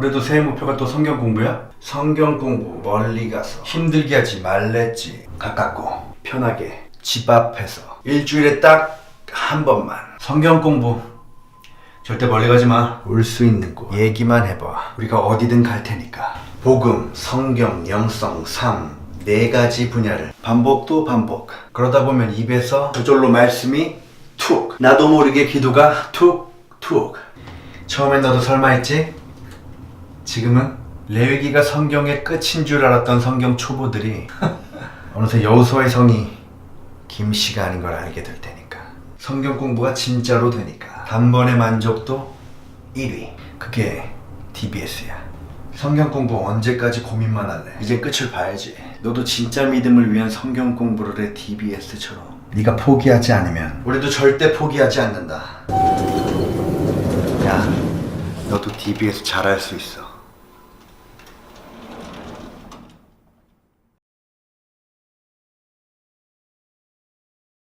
올해도 새해 목표가 또 성경 공부야? 성경 공부 멀리 가서 힘들게 하지 말랬지. 가깝고 편하게 집 앞에서 일주일에 딱 한 번만 성경 공부 절대 멀리 가지 마. 올 수 있는 곳 얘기만 해봐. 우리가 어디든 갈 테니까. 복음, 성경, 영성, 삶. 네 가지 분야를 반복 또 반복. 그러다 보면 입에서 저절로 말씀이 툭. 나도 모르게 기도가 툭, 툭. 처음엔 너도 설마 했지? 지금은 레위기가 성경의 끝인 줄 알았던 성경 초보들이 어느새 여호수아의 성이 김씨가 아닌 걸 알게 될 테니까. 성경 공부가 진짜로 되니까. 단번에 만족도 1위. 그게 DBS야. 성경 공부 언제까지 고민만 할래? 이제 끝을 봐야지. 너도 진짜 믿음을 위한 성경 공부를 해 DBS처럼. 네가 포기하지 않으면 우리도 절대 포기하지 않는다. 야, 너도 DBS 잘할 수 있어.